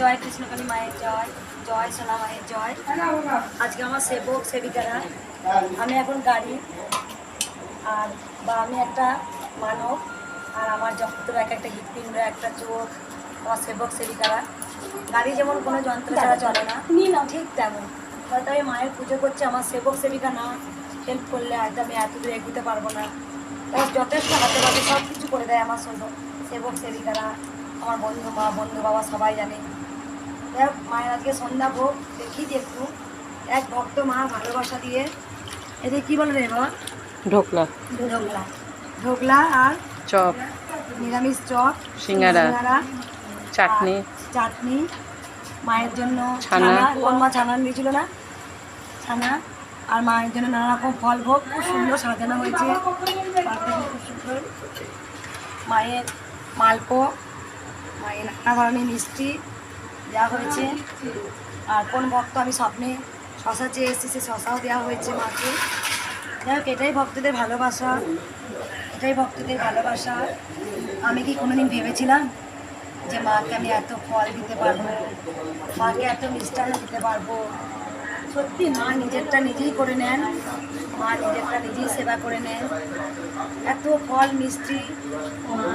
জয় কৃষ্ণকালী মায়ের জয় জয় সোনা মায়ের জয়। আজকে আমার সেবক সেবিকারা আমি এখন গাড়ি আর বা আমি একটা মানব আর আমার যন্ত্র এক একটা হৃৎপিণ্ড একটা চোখ আমার সেবক সেবিকারা। গাড়ি যেমন কোনো যন্ত্র ছাড়া চলে না ঠিক তেমন। হয়তো আমি মায়ের পুজো করছি আমার সেবক সেবিকা না হেল্প করলে হয়তো আমি এত দূর এগোতে পারব না। তারা যথেষ্ট হাতে পাতে সব কিছু করে দেয় আমার সেবক সেবিকারা আমার বন্ধু মা বন্ধু বাবা সবাই জানে। যাই মায়ের আজকে সন্ধ্যা ভোগ দেখি একটু। এক ভক্ত মা ভালোবাসা দিয়ে। এদের কি বলে রে বাবা? ঢোকলা। ঢোকলা। ঢোকলা আর চপ। নিরামিষ চপ সিঙ্গারা। চাটনি। চাটনি। মায়ের জন্য ছানা। কোন মা ছানা দিয়েছিল না? ছানা। আর মায়ের জন্য নানা রকম ফল ভোগ। খুব সুন্দর সাজানো হয়েছে। খুব সুন্দর। মায়ের মালপো মায়ের নানা ধরনের মিষ্টি। দেওয়া হয়েছে। আর কোন ভক্ত আমি স্বপ্নে শশা চেয়ে এসেছি, সে শশাও দেওয়া হয়েছে মাকে যাই হোক, এটাই ভক্তদের ভালোবাসা। এটাই ভক্তদের ভালোবাসা। আমি কি কোনোদিন ভেবেছিলাম যে মাকে আমি এত ফল দিতে পারব? মাকে এত মিষ্টান্ন দিতে পারব? সত্যি মা নিজেরটা নিজেই করে নেন। মা নিজেরটা নিজেই সেবা করে নেন। এত ফল মিষ্টি মা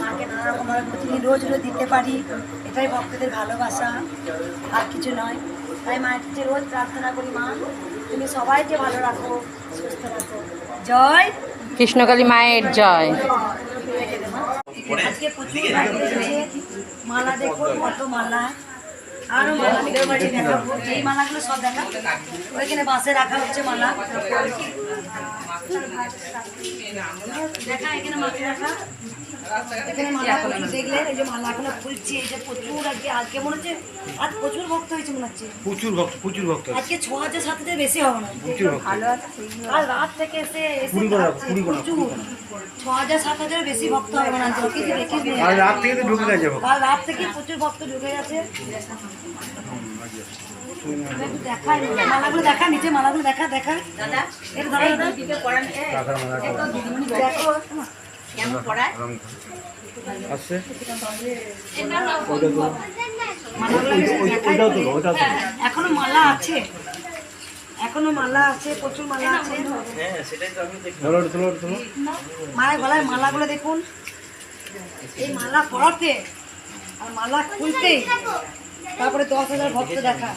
মাকে নানা রকমভাবে প্রতিদিন রোজ রোজ দিতে পারি। এটাই ভক্তদের ভালোবাসা আর কিছু নয়। তাই মায়ের কাছে রোজ প্রার্থনা করি মা তুমি সবাইকে ভালো রাখো সুস্থ রাখো। জয় কৃষ্ণকালী মায়ের জয়। আজকে প্রচুর মালা দেখুন কত মালা। আরও মালা দেখাবো এই মালাগুলো সব দেখা। ওইখানে বাসে রাখা হচ্ছে মালা। দেখা এখানে রাখা। এখানে মালা প্রচুর এই যে মালা এখনও ফুলছে এই যে প্রচুর আজকে আজকে মনে হচ্ছে? আজ প্রচুর ভক্ত হয়েছে মনে হচ্ছে। প্রচুর ভক্ত প্রচুর ভক্ত আজকে ছ হাজার সাত হাজার বেশি হবে না। প্রচুর ভক্ত কাল রাত থেকে এসে এসে প্রচুর। ছ হাজার সাত হাজার বেশি ভক্ত হবে না। রাত থেকে তো ঢুকে গেছে কাল রাত থেকে প্রচুর ভক্ত ঢুকে গেছে। মালাগুলো দেখা নিচে মালাগুলো দেখা এখনও মালা আছে। এখনও মালা আছে প্রচুর মালা আছে। ধরো মায়ের গলায় মালাগুলো দেখুন। এই মালা পড়াতে আর মালা খুলতে। তারপরে দশ হাজার ভক্ত দেখা।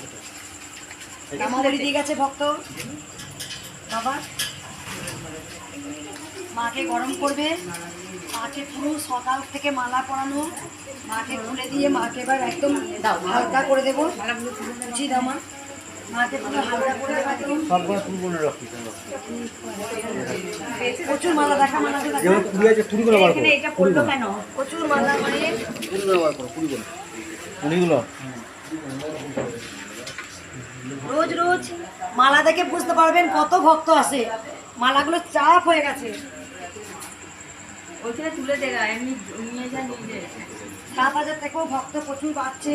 কামাবলি দিয়ে গেছে ভক্ত। বাবা মাকে গরম করবে। মাকে পুরো সকাল থেকে মালা পরানো। মাকে খুলে দিয়ে মাকে এবার একদম হালকা করে দেবো। বুঝি দাও মা মাকে পুরো হালকা করে প্রচুর মালা দেখা মালা গোনা প্রচুর মালা মানে রোজ রোজ মালা দেখে বুঝতে পারবেন কত ভক্ত আছে। মালাগুলো চাপ হয়ে গেছে। ওইখানে তুলে দেখা এমনি নিয়ে যা যায় সাত হাজার থেকেও ভক্ত প্রচুর বাড়ছে।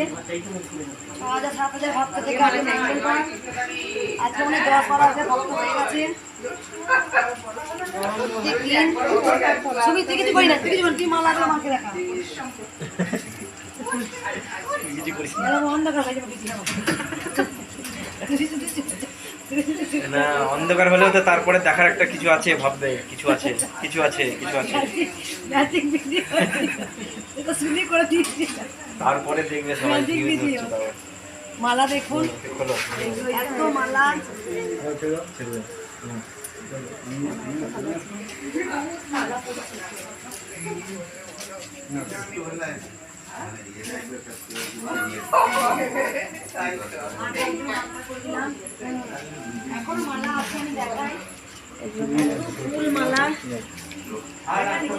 ছ হাজার সাত হাজার ভক্ত থেকে আজকে মানে দশ বারো হাজার ভক্ত হয়ে গেছে। ছবি তুই কিছু করি না তুই কিছু তুই মালাগুলো মাকে দেখা। অন্ধকার হয়ে যাবে কিছু না। অন্ধকার হলেও তো তারপরে দেখার একটা কিছু আছে ভাববে কিছু আছে কিছু আছে কিছু আছে। তারপরে দেখবে সবাই মালা দেখুন। এত মালা মালা।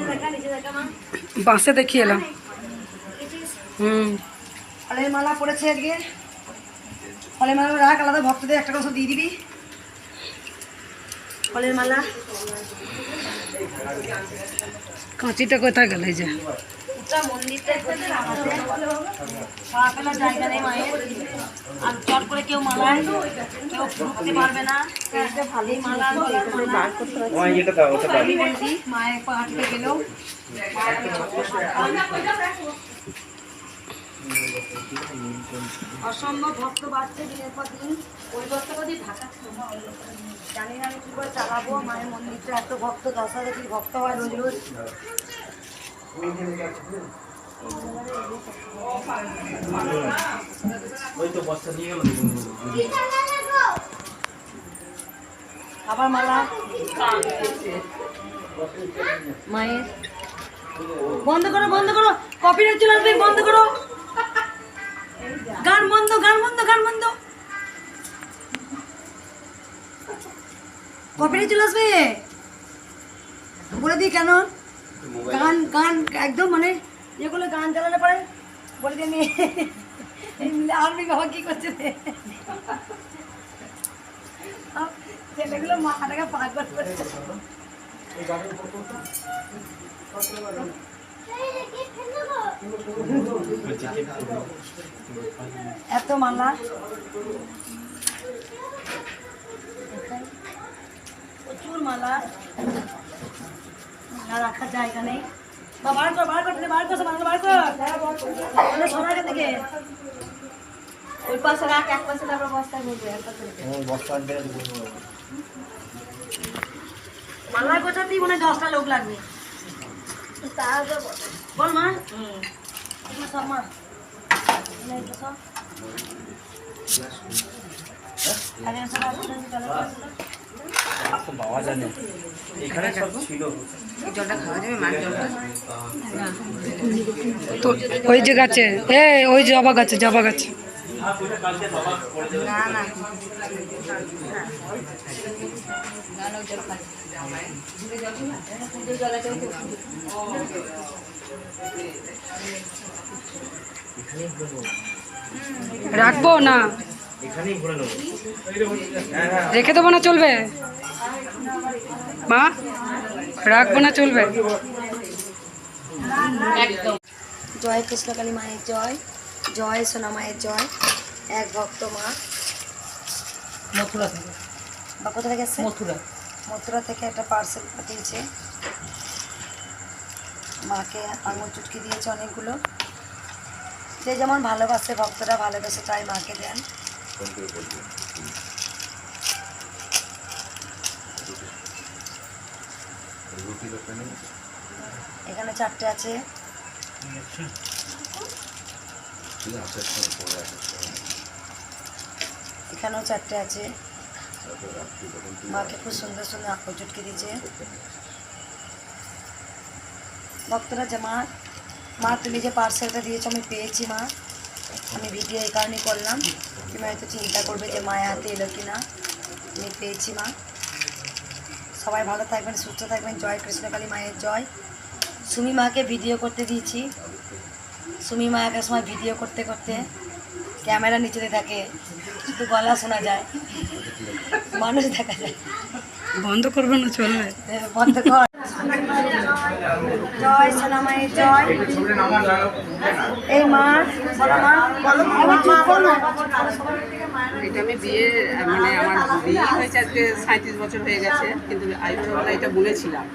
দেখা, দেখা দেখা বাসে দেখিয়ে এলাম। হুম। ফলের মালা পড়েছে আজকে। ফলের মালা রাখ আলাদা ভক্তদের একটা কথা দিয়ে দিবি। ফলের মালা। কাঁচিটা কোথায় গেল এই যে? ওটা মন্দিরটা সারাতে ফেলার জায়গা নেই মায়ের। আর চট করে কেউ মালায় কেউ ঢুকতে পারবে না। এই মালা মায়ের পা আটকে গেলেও অসম্ভব ভক্ত বাড়ছে দিনের পর দিন। ওই ভক্তটা ঢাকা জানি না আমি কী করে চালাবো মায়ের মন্দিরটা এত ভক্ত দশ হাজার ভক্ত হয় রোজ রোজ। ওই তো বস্তা নিয়ে গেল আবার মালা? মায়ের। বন্ধ করো বন্ধ করো। কপিরাইট চলে আসবে, বন্ধ করো। গান বন্ধ গান বন্ধ গান বন্ধ। কপিরাইট চলে আসবে। বলে দিই কেন? গান গান একদম মানে যেগুলো গান চালালে পরে। বলে দিই আমি আর্মি বাবা কি করছে? ছেলেগুলো মাথাটাকে পাগল করছে। এত মালা। প্রচুর মালা। মালা রাখার জায়গা নেই। বা বার কর বার কর বার করছে মালা বার কর। সবার থেকে। ওই পাশে রাখ এক পাশে তারপর বস্তায় ভরবে এক পাশে বস্তা মালা গোছাতেই মনে দশটা লোক লাগবে। বল। মা। সব মা। এগুলো এগুলো সব। আরে তো ওই যে গাছে এ ওই জবা গাছে জবা গাছে। রাখব না। এখানেই ঘুরে রেখে দেবো না চলবে? মা? রাখব না চলবে? জয় কৃষ্ণকালী মায়ের জয় জয় সোনা মায়ের জয় এক ভক্ত মা। মথুরা থেকে। বা কোথায় গেছে মথুরা। মথুরা থেকে একটা পার্সেল পাঠিয়েছে মাকে আঙুল চুটকি দিয়েছে অনেকগুলো। যে যেমন ভালোবাসে ভক্তরা ভালোবেসে তাই মাকে দেন। এখানে চারটে আছে। এখানেও চারটে আছে। মাকে খুব সুন্দর সুন্দর আঁকড় চুটকে দিয়েছে। ভক্তরা যে মা মা তুমি যে পার্সেলটা দিয়েছ আমি পেয়েছি মা। আমি ভিডিও এই কারণেই করলাম। তুমি হয়তো চিন্তা করবে যে মায়ের হাতে এলো কি না আমি পেয়েছি মা। সবাই ভালো থাকবেন সুস্থ থাকবেন। জয় কৃষ্ণকালী মায়ের জয়। সুমি মাকে ভিডিও করতে দিয়েছি। সুমি মা একটা সময় ভিডিও করতে করতে ক্যামেরা নিচেতে থাকে। শুধু গলা শোনা যায়। মানুষ দেখা যায়। বন্ধ করবেন না চলবে। বন্ধ কর। জয় সোনা জয়। এই মা, বলো মা বলো মা করো এটা আমি বিয়ে মানে আমার বিয়ে হয়েছে আজকে সাঁত্রিশ বছর হয়ে গেছে, কিন্তু আমি ছোটবেলা এটা বলেছিলাম।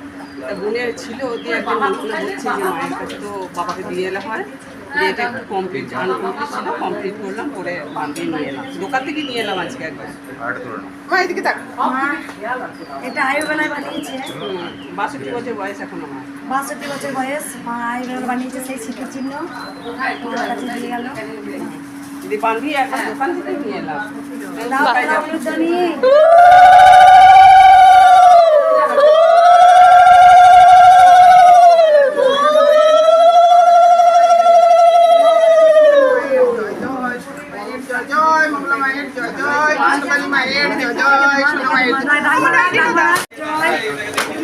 তা বুনে ছিল দিয়ে একবার মনে হচ্ছে যে মায়ের কাছে তো বাবাকে দিয়ে এলে হয়। এটা একটু কমপ্লিট আনকমপ্লিট ছিল কমপ্লিট করলাম করে বান্ধিয়ে নিয়ে এলাম। দোকান থেকে নিয়ে এলাম আজকে একবার। এদিকে এটা আয়ুবেলায় বানিয়েছে। বাষট্টি বছর বয়স এখন আমার। বাষট্টি বছর বয়স মা আয়ুবেলা বানিয়েছে সেই স্মৃতির চিহ্ন। কাছে দিয়ে গেল। যদি বান্ধিয়ে একবার দোকান থেকে নিয়ে এলাম দাও দাও উলুধ্বনি।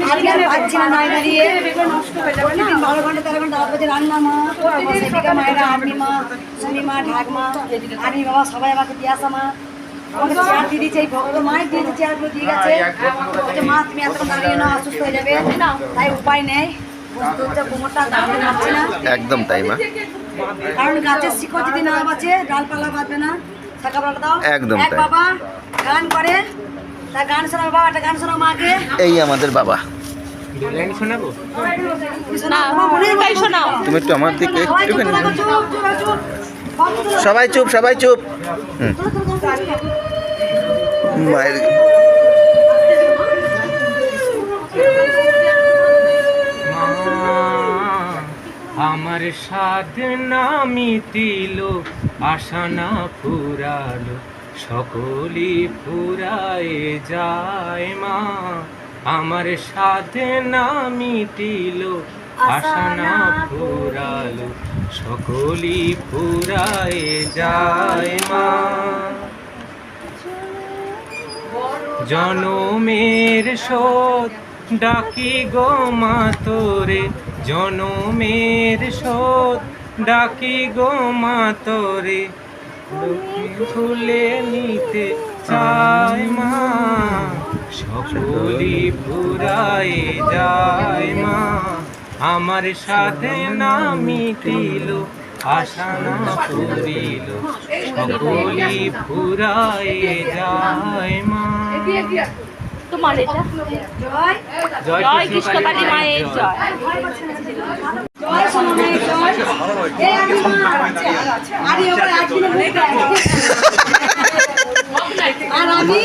আজকে আমি পাচ্ছি না নয় দাঁড়িয়ে প্রতিদিন বারো ঘণ্টা তেরো ঘণ্টা রাত বাজে রান্না মা সেদিকে মায়েরা আর্মি মা শনি মা ঢাক মা আর্মি বাবা সবাই আমাকে দিয়ে আসা মা। আমাকে চেয়ার দিয়ে দিয়েছে এই ভক্ত মায়ের দিয়েছে চেয়ারগুলো দিয়ে গেছে। বলছে মা তুমি এতক্ষণ দাঁড়িয়ে নাও অসুস্থ হয়ে যাবে। তাই উপায় নেই। হচ্ছে কোমরটা না। একদম তাই মা। কারণ গাছের শিকড় যদি না বাঁচে ডালপালা বাঁচবে না। সকালবেলা দাও। একদম এক বাবা গান করে। তা গান শোনাও বাবা একটা গান শোনাও মাকে। এই আমাদের বাবা। তুমি একটু আমার দিকে একটুখানি। সবাই চুপ সবাই চুপ। আমার সাধনা মিটিল আশা না ফুরালো সকলি ফুরায়ে যায় মা। আমার সাধনা মিটিল আশা না ফুরালো সকলি ফুরায়ে যায় মা। জনমের শোধ ডাকি গো মা তোরে, জনমের শোধ ডাকি গো মা তোরে ফুলে নিতে চায় মা। সকলি ফুরায় যায় মা। আমার সাথে না মিটিল আশা না ফুরিল সকলি ফুরায় যায় মা তোমার এটা জয় কৃষ্ণ কালী মায়ের জয় আর আমি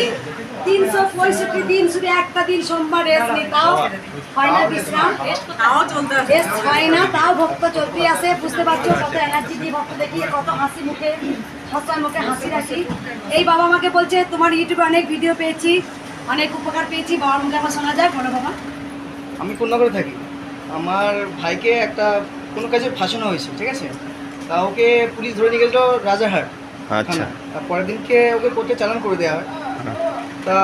তিনশো পঁয়ষট্টি দিন শুধু একটা দিন সোমবার রেস্ট নিই তাও হয় না বিশ্রাম। রেস্ট হয় না তাও ভক্ত চলতেই আসে বুঝতে পারছ কত এনার্জি দিয়ে ভক্ত দেখিয়ে কত হাসি মুখে সবসময় মুখে হাসি রাখি। এই বাবা আমাকে বলছে তোমার ইউটিউবে অনেক ভিডিও পেয়েছি অনেক উপকার পেয়েছি। বাবার মুখে আমার শোনা যায় বলো বাবা। আমি পূর্ণনগরে থাকি। আমার ভাইকে একটা কোনো কাজে ফাঁসানো হয়েছে ঠিক আছে? তা ওকে পুলিশ ধরে নিয়ে গেল রাজারহাট। আচ্ছা। তার পরের দিনকে ওকে কোর্টে চালান করে দেওয়া হয়। তা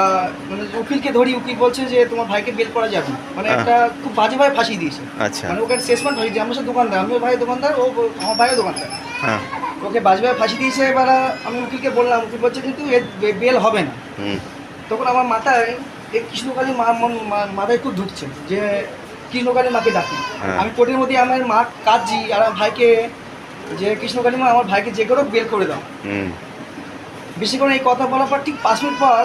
মানে উকিলকে ধরি উকিল বলছে যে তোমার ভাইকে বেল করা যাবে না। মানে হ্যাঁ। একটা খুব বাজেভাবে ফাঁসিয়ে দিয়েছে। আচ্ছা। মানে ওকে শেষমান ফাঁসি দিয়ে আমার সাথে দোকানদার আমিও ভাই দোকানদার ও আমার ভাইও দোকানদার। হ্যাঁ। ওকে বাজেভাবে ফাঁসি দিয়েছে এবার আমি উকিলকে বললাম উকিল বলছে কিন্তু এর বেল হবে না। তখন আমার মাথায় এই কৃষ্ণকালী মা মন- মাথায় খুব ঢুকছে যে কৃষ্ণকালী মাকে ডাকি হ্যাঁ। আমি কোর্টের মধ্যে আমার মা কাঁদছি আর আমার ভাইকে যে কৃষ্ণকালী মা আমার ভাইকে যে করে বের করে দাও। বেশি করে এই কথা বলার পর ঠিক পাঁচ মিনিট পর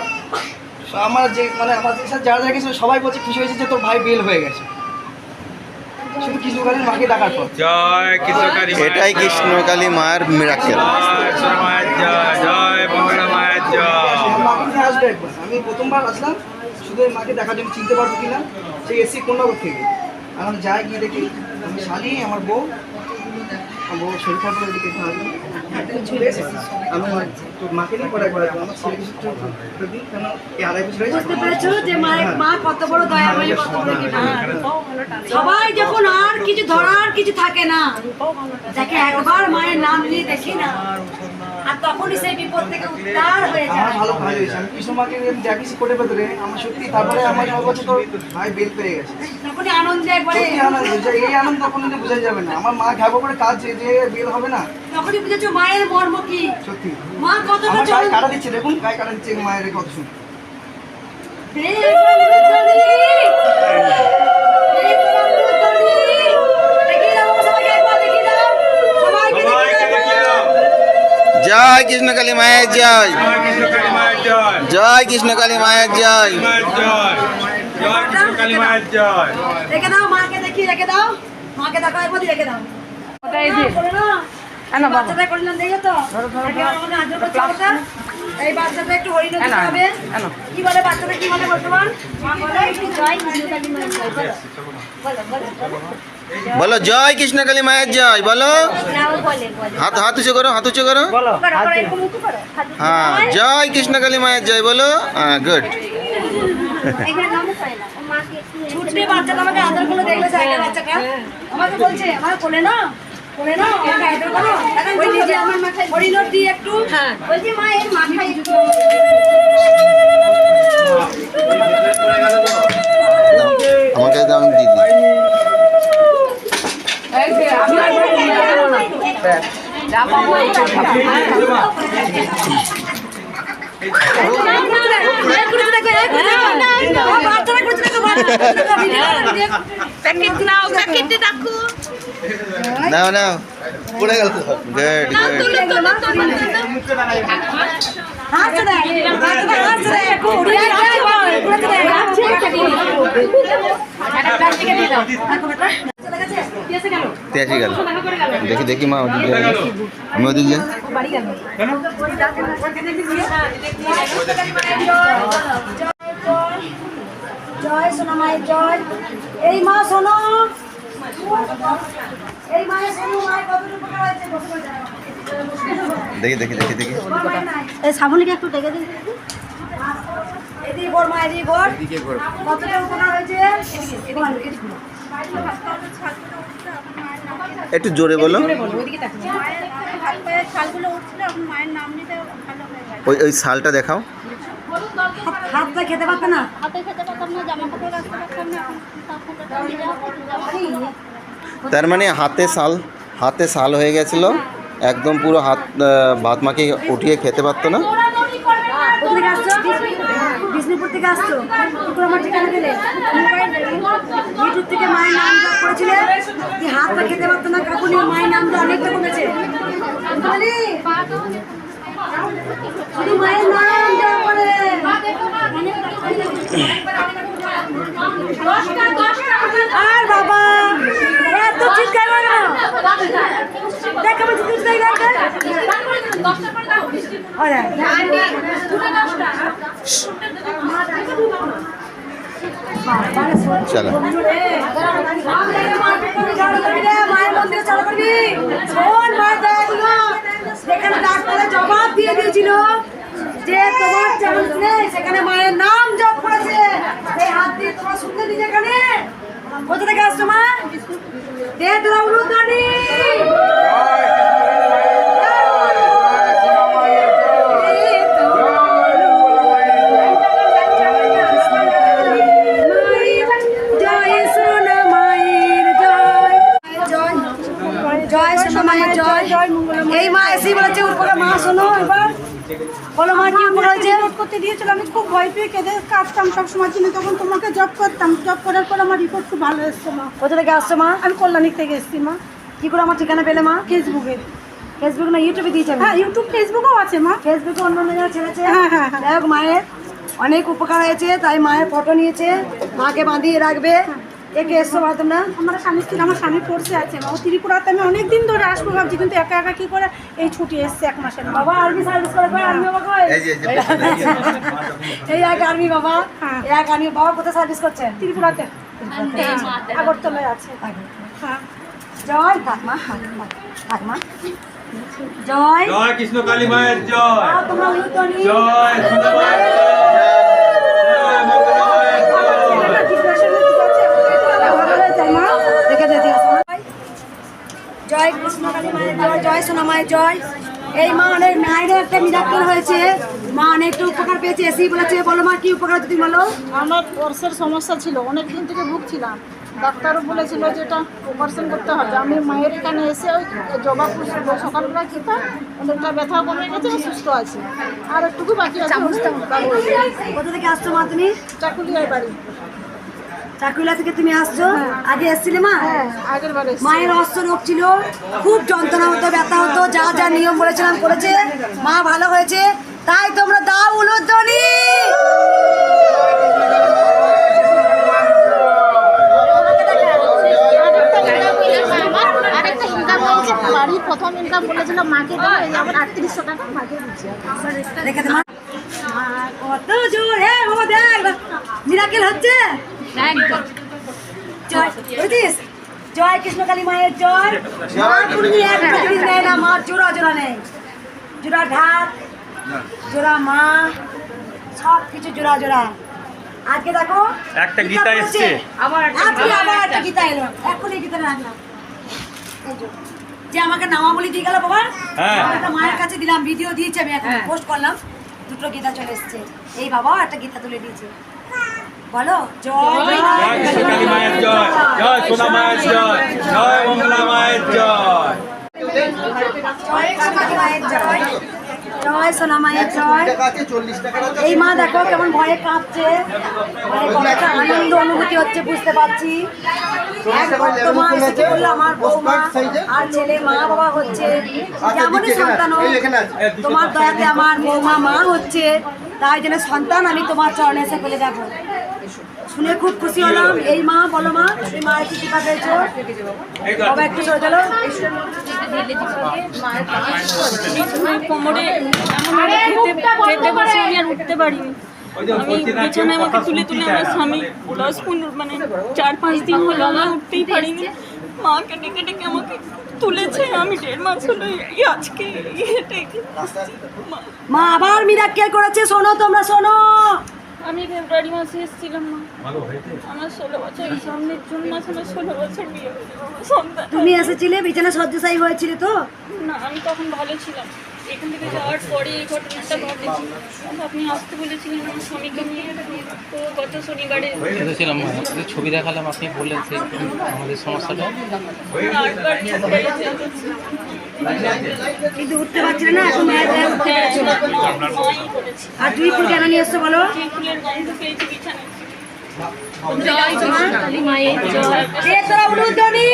আমার যে মানে আমার সাথে যারা যারা গেছিল সবাই বলছে খুশি হয়েছে যে তোর ভাই বেল হয়ে গেছে। শুধু কৃষ্ণকালীর মাকে ডাকার পর। জয় কৃষ্ণকালী এটাই কৃষ্ণকালী মায়ের মিরাক্কেল জয় জয় মায়ের জয়। আসবে একবার। আমি প্রথমবার আসলাম শুধু এই মাকে দেখার জন্য চিনতে পারব কিনা সেই এসি কোন্নগর থেকে। আমি যাই গিয়ে দেখি আমি শালি আমার বউ আমার বউ শরীর খারাপ করে দিকে আসবে আমি মাকে নিয়ে আমার ছেলে কিছু একটু কেন এই আড়াই বছর বুঝতে পেরেছ যে মায়ের মা কত বড় দয়াময়ী কত বড় কৃপাময়ী। সবাই যখন আর কিছু ধরার কিছু থাকে না। যাকে একবার মায়ের নাম নিয়ে দেখি না। আর তখনই সেই বিপদ থেকে উদ্ধার হয়ে আমার ভালো ভালো হয়েছে। আমি কৃষ্ণ মাকে দেখেছি কোটে ভেতরে আমার সত্যি তারপরে আমার সব বছর তো ভাই বেল পেয়ে গেছে। তখনই আনন্দে একবারে সত্যি আনন্দ যে এই আনন্দ কোনো বোঝা যাবে না। আমার মা ঘাবো করে কাজ যে যে বেল হবে না। তখনই বুঝেছ মায়ের মর্ম কি? সত্যি। মা কতটা আমার কাটা দিচ্ছে দেখুন গায়ে কাটা দিচ্ছে মায়ের কত শুনে জয় কৃষ্ণকালী মায়ের জয়। মায়ের জয়। জয় কৃষ্ণকালী মায়ের জয় মায়ের জয়। জয় কৃষ্ণকালী মায়ের জয়। রেখে দাও মাকে দেখি রেখে দাও। মাকে দেখো একবার রেখে দাও। বাচ্চাটা করলাম দেখে তো একে আমাদের আদর করছে ওটা। এই বাচ্চাটা একটু হরিণ হবে। কি বলে বাচ্চাটা কি জয় জয় কৃষ্ণকালী মায়ের জয় বলো। হাত হাত উঁচু করো হাত উঁচু করো। হ্যাঁ জয় কৃষ্ণ কালী মায়ের জয় বলো। হ্যাঁ গুড ছুটবে বাচ্চাটা আমাকে আদর করে দেখলে বাচ্চাটা। আমাকে বলছে আমার কোলে না কোলে না আমাকে আদর করো। ওই নিজে আমার মাথায় হরিণর দিয়ে একটু। হ্যাঁ। বলছি মা এর মাথায় একটু। আমাকে দাও আমি দিদি প্যাকেট নাও প্যাকেটে রাখো নাও নাও পড়ে গেল গুড তেয়াশি গেল দেখি দেখি মা ওদিক যাই আমি ওদিক যাই জয় সোনা মায়ের জয় এই মা শোনো দেখি দেখি দেখি দেখি। এই শ্রাবণীকে একটু এদিকে মা এদিকে কতটা উপকার হয়েছে। একটু জোরে বলো। ওই ওই শালটা দেখাও। হাতটা খেতে পারতো না। হাতে খেতে পারতাম না জামা কাপড় রাখতে পারতাম না তার মানে হাতে শাল হাতে শাল হয়ে গেছিল একদম পুরো হাত ভাত মাকে উঠিয়ে খেতে পারতো না। কোথা থেকে আসছো? বিষ্ণুপুর থেকে আসছো? কি আমার ঠিকানা দিলে ইউটিউব থেকে মায়ের নাম জপ করেছিলে। যে হাত খেতে পারতো না কাকুনি মায়ের নামটা অনেকটা কমেছে। শুধু মায়ের নাম জপ করে। আর বাবা এত চিৎকার করে? দেখ কেমন চিৎকার দেখ। চলো মায়ের মন্দিরে চালু করবি মায়ের দয়াগুলো সেখানে ডাক্তারে জবাব দিয়ে দিয়েছিল যে তোমার যেমন নেই, সেখানে মায়ের নাম জপ করেছে। সেই হাত দিয়ে তোমার শুনতে দিয়েছে এখানে কোথা থেকে আসছো মা? দে তোরা উলুদানি জয় সোনা মায়ের জয়। এই মা এসেই বলেছে, উপরে মা শোনো এবার। বলো মা কি উপরে হয়েছে করতে দিয়েছিল আমি খুব ভয় পেয়ে কেঁদে কাঁদতাম সব সময় ছিল তখন তোমাকে জব করতাম। জব করার পর আমার রিপোর্ট খুব ভালো এসছে মা। কোথা থেকে আসছো মা? আমি কল্যাণী থেকে এসেছি মা। কি করে আমার ঠিকানা পেলে মা? ফেসবুকে ফেসবুক না ইউটিউবে দিয়েছে হ্যাঁ ইউটিউব ফেসবুকও আছে মা। ফেসবুকে অন্য অন্য জায়গায় ছেড়েছে? হ্যাঁ, হ্যাঁ, হ্যাঁ। মায়ের অনেক উপকার হয়েছে তাই মায়ের ফটো নিয়েছে। মাকে বাঁধিয়ে রাখবে। একে এসছো মা তোমরা আমার স্বামী ছিল আমার স্বামী কোর্সে আছে ও ত্রিপুরাতে আমি অনেক দিন ধরে আসব ভাবছি কিন্তু একা একা কি করে এই ছুটি এসছে এক মাসের বাবা আর্মি সার্ভিস করে আর্মি বাবা এই যে, এই যে পেছনে, এই যে। এই এক আর্মি বাবা হ্যাঁ। এক আর্মি বাবা কোথায় সার্ভিস করছেন ত্রিপুরাতে। আগরতলায় আছে। হ্যাঁ। জয় ঠাকমা ঠাকমা জয়। জয় কৃষ্ণ কালী মায়ের জয়। তোমরা জয় জয় মঙ্গলা মায়ের জয় ঠিক আছে ঠিক আছে ভালো হয়ে যায় মা দেখে দে ঠিক আছে মা? জয় কৃষ্ণ কালী মায়ের জয় জয় সোনা মায়ের জয়। এই মা অনেক মায়ের একটা মিরাক্কেল হয়েছে। মা অনেকটা উপকার পেয়েছে এসেই বলেছে বলো মা কি উপকার তুমি বলো? আমার কোর্সের সমস্যা ছিল অনেক দিন থেকে ভুগছিলাম। ডাক্তারও বলেছিল যে এটা অপারেশন করতে হবে। আমি মায়ের এখানে এসে ওই জবা ফুল সকালবেলা খেতাম অনেকটা ব্যথা কমে গেছে সুস্থ আছে। আর একটুকু বাকি আছে। কোথা থেকে আসছো মা তুমি? চাকুলিয়ার বাড়ি। চাকুলা থেকে তুমি আসছো? আগে এসছিলে মা? হ্যাঁ মায়ের অস্ত্র রোগ ছিল খুব যন্ত্রণা হতো ব্যথা হতো যা যা নিয়ম বলেছিলাম করেছে মা ভালো হয়েছে তাই তোমরা দাও উলুধ্বনি। প্রথম ইনকাম বলেছিল মাকে আমার আটত্রিশশো টাকা মাকে দেখে দে মা। মা, কত জোর হে বাবা দেখ মিরাকেল হচ্ছে? জয় কৃষ্ণ কালী মায়ের জয়। নেয় না মা জোড়া জোড়া নেই জোড়া ঢাক জোড়া মা সব কিছু জোড়া জোড়া। আজকে দেখো একটা গীতা এসছে। আবার আজকে আবার একটা গীতা এলো। এখনই গীতা রাখলাম। যে। যে আমাকে নামা বলি দিয়ে গেল বাবা হ্যাঁ। একটা মায়ের কাছে দিলাম ভিডিও দিয়েছি আমি এখন পোস্ট করলাম। দুটো গীতা চলে এসছে। এই বাবা একটা গীতা তুলে দিয়েছে। বলো? জয় জয় কালী মায়ের জয়। জয় সোনা মায়ের জয়। জয় মঙ্গলা মায়ের জয়। জয় সোনা মায়ের জয়। জয় সোনা মায়ের জয়। এই মা দেখো কেমন ভয়ে কাঁপছে। আনন্দ অনুভূতি হচ্ছে বুঝতে পারছি। আমার বৌমা আর ছেলে মা বাবা হচ্ছে। যেমনই সন্তান তোমার দয়াতে আমার বৌমা মা হচ্ছে। তাই জন্য সন্তান আমি তোমার চরণে এসে ফেলে দেখো শুনে খুব খুশি হলাম। এই মা বলো মা এই মায়ের কি টিকা পেয়েছ বাবা একটু চলে। কোমরে খেতে বসে আমি আর উঠতে পারিনি। আমি বিছানায় আমাকে তুলে তুলে আমার স্বামী দশ পনেরো মানে চার পাঁচ দিন হলো উঠতেই পারিনি। মা কেটে কেটে আমাকে তুলেছে। আমি দেড় মাস হলো আজকে মা- মা আবার মিরাক্কেল করেছে। শোনো তোমরা শোনো। আমি ফেব্রুয়ারি মাসে এসেছিলাম মা। আমার ষোলো বছর এই সামনের জুন মাসে আমার ষোলো বছর বিয়ে। সন্তান তুমি এসেছিলে? বিছানা শয্যাশায়ী হয়েছিলে তো? না আমি তখন ভালো ছিলাম। এখান থেকে যাওয়ার পরে এই ঘটনাটা ঘটেছে। আপনি আসতে বলেছিলেন আমার স্বামীকে নিয়ে। তো গত শনিবারে এসেছিলাম আপনাদের ছবি দেখালাম আপনি বললেন সেই আমাদের সমস্যাটা। আটবার কিন্তু উঠতে পারছিল না এখন উঠতে পেরেছ আপনার মাই করেছে আর দুই ফুল কেন নিয়ে এসছো বলো? জয় জয় মায়ের জয় তোরা উলুধ্বনি